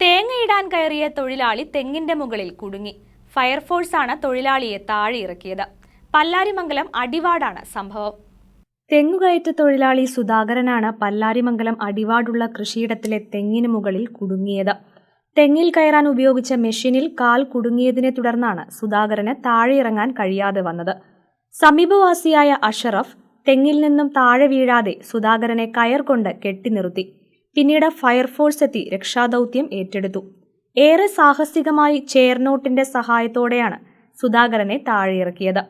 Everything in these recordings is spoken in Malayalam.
തേങ്ങയിടാൻ കയറിയ തൊഴിലാളി തെങ്ങിന്റെ മുകളിൽ കുടുങ്ങി. ഫയർഫോഴ്സാണ് തൊഴിലാളിയെ താഴെ ഇറക്കിയത്. പല്ലാരിമംഗലം അടിവാടാണ് സംഭവം. തെങ്ങുകയറ്റ തൊഴിലാളി സുധാകരനാണ് പല്ലാരിമംഗലം അടിവാടുള്ള കൃഷിയിടത്തിലെ തെങ്ങിന് മുകളിൽ കുടുങ്ങിയത്. തെങ്ങിൽ കയറാൻ ഉപയോഗിച്ച മെഷീനിൽ കാൽ കുടുങ്ങിയതിനെ തുടർന്നാണ് സുധാകരന് താഴെ ഇറങ്ങാൻ കഴിയാതെ വന്നത്. സമീപവാസിയായ അഷറഫ് തെങ്ങിൽ നിന്നും താഴെ വീഴാതെ സുധാകരനെ കയർ കൊണ്ട് കെട്ടി നിർത്തി. പിന്നീട് ഫയർഫോഴ്സ് എത്തി രക്ഷാദൗത്യം ഏറ്റെടുത്തു. ഏറെ സാഹസികമായി ചേർനോട്ടിന്റെ സഹായത്തോടെയാണ് സുധാകരനെ താഴെയിറക്കിയത്.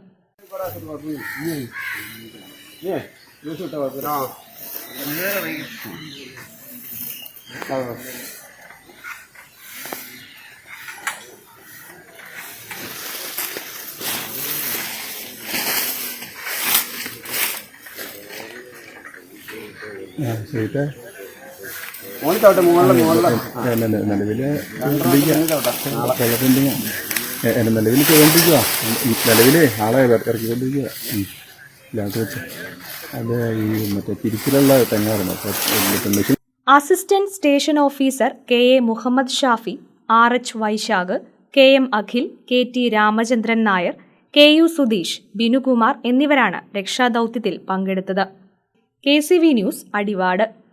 Yeah, see മോളിൽ അല്ല നിലവിൽ ചെയ്തോണ്ടിരിക്കുക നിലവിൽ ആളെ ഇറ- ഇറക്കിക്കൊണ്ടിരിക്കുക വെച്ച്. അത് ഈ മറ്റേ തിരിച്ചിലുള്ള തെങ്ങായിരുന്നു. അപ്പോൾ assistant station officer K A Muhammad Shafi R H Vaishakh K M Akhil K T Ramachandran Nair K U Sudheesh Binukumar എന്നിവരാണ് രക്ഷാദൌത്യത്തിൽ പങ്കെടുത്തത്. K C V news Adivad.